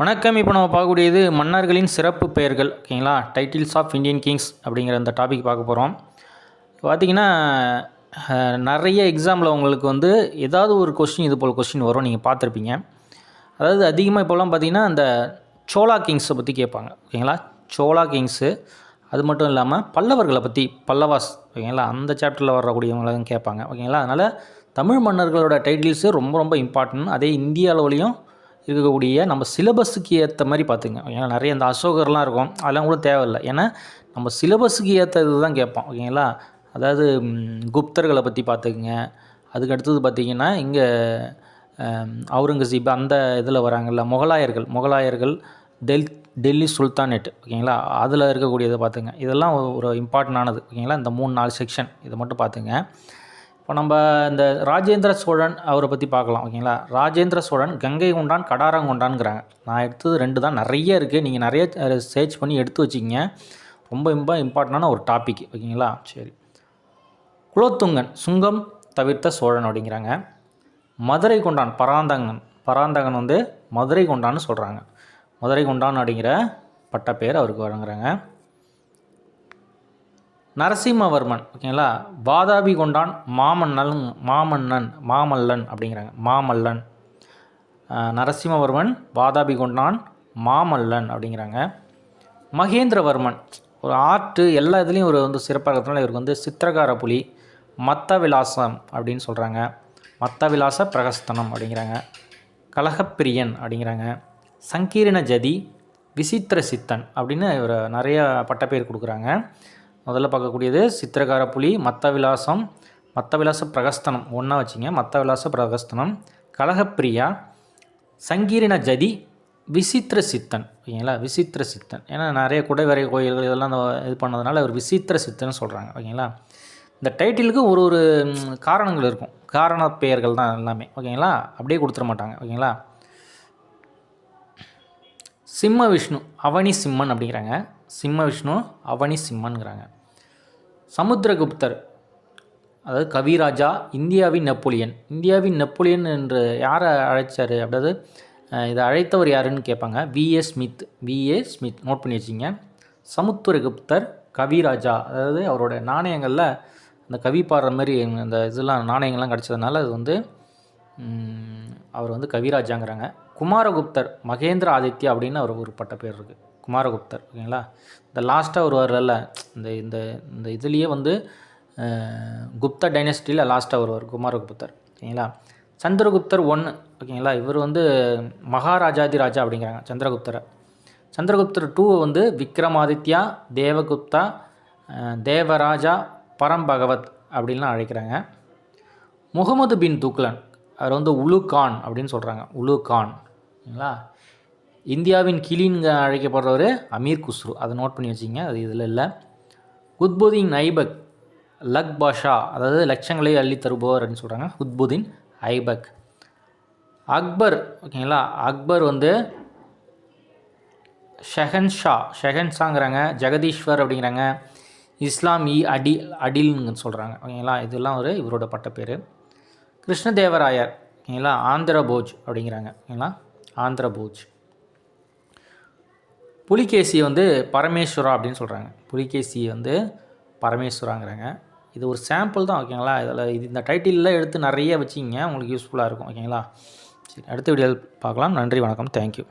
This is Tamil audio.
வணக்கம். இப்போ நம்ம பார்க்கக்கூடியது மன்னர்களின் சிறப்பு பெயர்கள். ஓகேங்களா டைட்டில்ஸ் ஆஃப் இந்தியன் கிங்ஸ் அப்படிங்கிற அந்த டாபிக் பார்க்க போகிறோம் பார்த்தீங்கன்னா நிறைய எக்ஸாமில் உங்களுக்கு வந்து ஏதாவது ஒரு கொஸ்டின் இது போல் கொஸ்டின் வரும். நீங்கள் பார்த்துருப்பீங்க. அதாவது அதிகமாக இப்போலாம் பார்த்தீங்கன்னா அந்த சோலா கிங்ஸை பற்றி கேட்பாங்க. ஓகேங்களா சோலா கிங்ஸு அது மட்டும் இல்லாமல் பல்லவர்களை பற்றி பல்லவாஸ். ஓகேங்களா அந்த சாப்டரில் வரக்கூடியவங்களும் கேட்பாங்க. ஓகேங்களா அதனால் தமிழ் மன்னர்களோட டைட்டில்ஸு ரொம்ப ரொம்ப இம்பார்ட்டன்ட் அதே இந்திய அளவுலேயும் இருக்கக்கூடிய நம்ம சிலபஸுக்கு ஏற்ற மாதிரி பார்த்துங்க. ஏன்னா நிறைய இந்த அசோகர்லாம் இருக்கும். அதெல்லாம் கூட தேவையில்லை. ஏன்னா நம்ம சிலபஸுக்கு ஏற்ற இது தான் கேட்போம் ஓகேங்களா? அதாவது குப்தர்களை பற்றி பார்த்துக்குங்க. அதுக்கு அடுத்தது பார்த்திங்கன்னா இங்கே அவுரங்கசீப் அந்த இதில் வராங்கல்ல முகலாயர்கள். முகலாயர்கள் டெல் டெல்லி சுல்தானேட். ஓகேங்களா? அதில் இருக்கக்கூடியதை பார்த்துங்க. இதெல்லாம் ஒரு- ஒரு இம்பார்ட்டண்டானது ஓகேங்களா? இந்த மூணு நாலு செக்ஷன் இதை மட்டும் பார்த்துங்க. இப்போ நம்ம இந்த ராஜேந்திர சோழன் அவரை பற்றி பார்க்கலாம் ஓகேங்களா? ராஜேந்திர சோழன் கங்கை கொண்டான் கடாரங்கொண்டான்ங்கிறாங்க நான் எடுத்தது ரெண்டு தான். நிறைய இருக்குது நீங்கள் நிறைய சர்ச் பண்ணி எடுத்து வச்சுக்கிங்க. ரொம்ப ரொம்ப இம்பார்ட்டண்டான ஒரு டாபிக் ஓகேங்களா? சரி. குலோத்துங்கன் சுங்கம் தவிர்த்த சோழன் அப்படிங்கிறாங்க. மதுரை கொண்டான் பராந்தகன். பராந்தகன் வந்து மதுரை கொண்டான்னு சொல்கிறாங்க மதுரை கொண்டான் அப்படிங்கிற பட்ட பேர் அவருக்கு வழங்குறாங்க. நரசிம்மவர்மன் ஓகேங்களா? வாதாபி கொண்டான் மாமன்னன் மாமன்னன் மாமல்லன் அப்படிங்கிறாங்க. மாமல்லன். நரசிம்மவர்மன் வாதாபி கொண்டான் மாமல்லன் அப்படிங்கிறாங்க. மகேந்திரவர்மன் ஒரு ஆர்ட்டு எல்லா இதுலேயும் ஒரு வந்து சிறப்பாக இருக்கிறதுனால இவருக்கு வந்து சித்திரகார புலி மத்த விலாசம் அப்படின்னு சொல்கிறாங்க மத்த விலாச பிரகஸ்தனம் அப்படிங்கிறாங்க. கலகப்பிரியன் அப்படிங்கிறாங்க. சங்கீரண ஜதி விசித்திர சித்தன் அப்படின்னு இவர் நிறைய பட்டப்பேர் கொடுக்குறாங்க. முதல்ல பார்க்கக்கூடியது சித்திரகார புலி மத்த விலாசம் மத்த விலாச பிரகஸ்தனம். ஒன்றா வச்சுங்க. மத்த விலாச பிரகஸ்தனம் கலகப்பிரியா சங்கீரண ஜதி விசித்திர சித்தன். ஓகேங்களா? விசித்திர சித்தன். ஏன்னா நிறைய குடைவரை கோயில்கள் இதெல்லாம் அந்த இது பண்ணதுனால அவர் விசித்திர சித்தன் சொல்கிறாங்க ஓகேங்களா? இந்த டைட்டிலுக்கு ஒரு ஒரு காரணங்கள் இருக்கும். காரண பெயர்கள் தான் எல்லாமே. ஓகேங்களா? அப்படியே கொடுத்துட மாட்டாங்க. ஓகேங்களா? சிம்ம விஷ்ணு அவனி சிம்மன் அப்படிங்கிறாங்க. சிம்ம விஷ்ணு அவனி சிம்மனுங்கிறாங்க சமுத்திரகுப்தர் அதாவது கவிராஜா இந்தியாவின் நெப்போலியன். இந்தியாவின் நெப்போலியன் என்று யாரை அழைச்சார்? அதாவது இதை அழைத்தவர் யாருன்னு கேட்பாங்க. V A Smith. V A Smith. Note பண்ணி வச்சிங்க. சமுத்திரகுப்தர் கவிராஜா அதாவது அவரோட நாணயங்களில் அந்த கவி பாடுற மாதிரி அந்த இதெல்லாம் நாணயங்கள்லாம் கிடச்சதுனால அது வந்து அவர் வந்து கவிராஜாங்கிறாங்க. குமாரகுப்தர் மகேந்திர ஆதித்யா அப்படின்னு அவர் ஒரு பட்ட பேர் இருக்குது குமாரகுப்தர் ஓகேங்களா? இந்த லாஸ்ட்டாக ஒரு வரல இந்த இந்த இந்த இதுலேயே வந்து குப்தா டைனஸ்டியில் லாஸ்ட்டாக வருவார் குமாரகுப்தர் ஓகேங்களா? சந்திரகுப்தர் ஒன்று ஓகேங்களா? இவர் வந்து மகாராஜாதி ராஜா அப்படிங்கிறாங்க சந்திரகுப்தரை. சந்திரகுப்தர் டூ வந்து விக்ரமாதித்யா தேவகுப்தா தேவராஜா பரம்பகவத் அப்படின்லாம் அழைக்கிறாங்க. முகமது பின் துக்லன் அவர் வந்து உலு கான் அப்படின்னு சொல்கிறாங்க உலு கான் ஓகேங்களா? இந்தியாவின் கிளின்னு அழைக்கப்படுறவர் அமீர் குஸ்ரு. அதை நோட் பண்ணி வச்சிங்க அது இதில் இல்லை. குத்புதீன் ஐபக் லக் பாஷா அதாவது லட்சங்களை அள்ளி தருபவர் அப்படின்னு சொல்கிறாங்க குத்புதீன் ஐபக். அக்பர் ஓகேங்களா அக்பர் வந்து ஷெஹன்ஷா ஷெஹன்ஷாங்கிறாங்க ஜெகதீஸ்வர் அப்படிங்கிறாங்க இஸ்லாம் இ அடி அடில்னு சொல்கிறாங்க ஓகேங்களா இதெல்லாம் ஒரு இவரோட பட்ட பேர் கிருஷ்ணதேவராயர் ஓகேங்களா ஆந்திர போஜ் அப்படிங்கிறாங்க ஓகேங்களா ஆந்திர போஜ் புலிகேசி வந்து பரமேஸ்வரா அப்படின்னு சொல்கிறாங்க புலிகேசி வந்து பரமேஸ்வராங்கிறாங்க. இது ஒரு சாம்பிள் தான் ஓகேங்களா? இதில் இது இந்த டைட்டிலெலாம் எடுத்து நிறைய வச்சிங்க உங்களுக்கு யூஸ்ஃபுல்லாக இருக்கும் ஓகேங்களா? சரி அடுத்த வீடியோவில் பார்க்கலாம். நன்றி வணக்கம். தேங்க்யூ